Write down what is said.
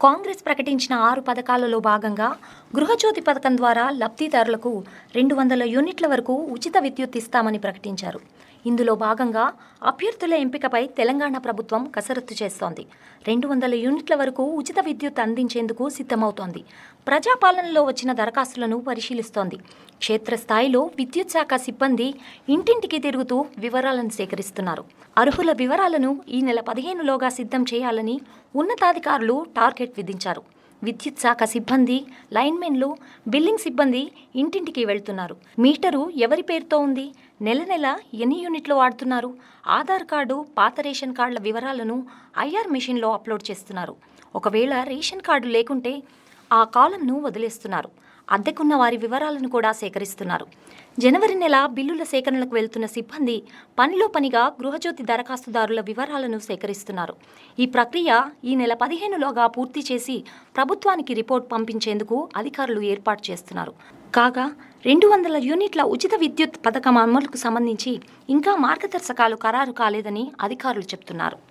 కాంగ్రెస్ ప్రకటించిన ఆరు పథకాలలో భాగంగా గృహజ్యోతి పథకం ద్వారా లబ్ధిదారులకు రెండు వందల యూనిట్ల వరకు ఉచిత విద్యుత్ ఇస్తామని ప్రకటించారు. ఇందులో భాగంగా అభ్యర్థుల ఎంపికపై తెలంగాణ ప్రభుత్వం కసరత్తు చేస్తోంది. రెండు వందల యూనిట్ల వరకు ఉచిత విద్యుత్ అందించేందుకు సిద్ధమవుతోంది. ప్రజాపాలనలో వచ్చిన దరఖాస్తులను పరిశీలిస్తోంది. క్షేత్రస్థాయిలో విద్యుత్ శాఖ సిబ్బంది ఇంటింటికి తిరుగుతూ వివరాలను సేకరిస్తున్నారు. అర్హుల వివరాలను ఈ నెల పదిహేనులోగా సిద్ధం చేయాలని ఉన్నతాధికారులు టార్గెట్ విధించారు. విద్యుత్ శాఖ సిబ్బంది లైన్మెన్లు బిల్లింగ్ సిబ్బంది ఇంటింటికి వెళ్తున్నారు. మీటరు ఎవరి పేరుతో ఉంది? నెల నెల ఎన్ని యూనిట్లు వాడుతున్నారు? ఆధార్ కార్డు పాత రేషన్ కార్డుల వివరాలను ఐఆర్ మెషిన్లో అప్లోడ్ చేస్తున్నారు. ఒకవేళ రేషన్ కార్డు లేకుంటే ఆ కాలంను వదిలేస్తున్నారు. అద్దెకున్న వారి వివరాలను కూడా సేకరిస్తున్నారు. జనవరి నెల బిల్లుల సేకరణలకు వెళ్తున్న సిబ్బంది పనిలో పనిగా గృహజ్యోతి దరఖాస్తుదారుల వివరాలను సేకరిస్తున్నారు. ఈ ప్రక్రియ ఈ నెల పదిహేనులోగా పూర్తి చేసి ప్రభుత్వానికి రిపోర్ట్ పంపించేందుకు అధికారులు ఏర్పాటు చేస్తున్నారు. కాగా రెండు వందల యూనిట్ల ఉచిత విద్యుత్ పథకం అమలుకు సంబంధించి ఇంకా మార్గదర్శకాలు ఖరారు కాలేదని అధికారులు చెబుతున్నారు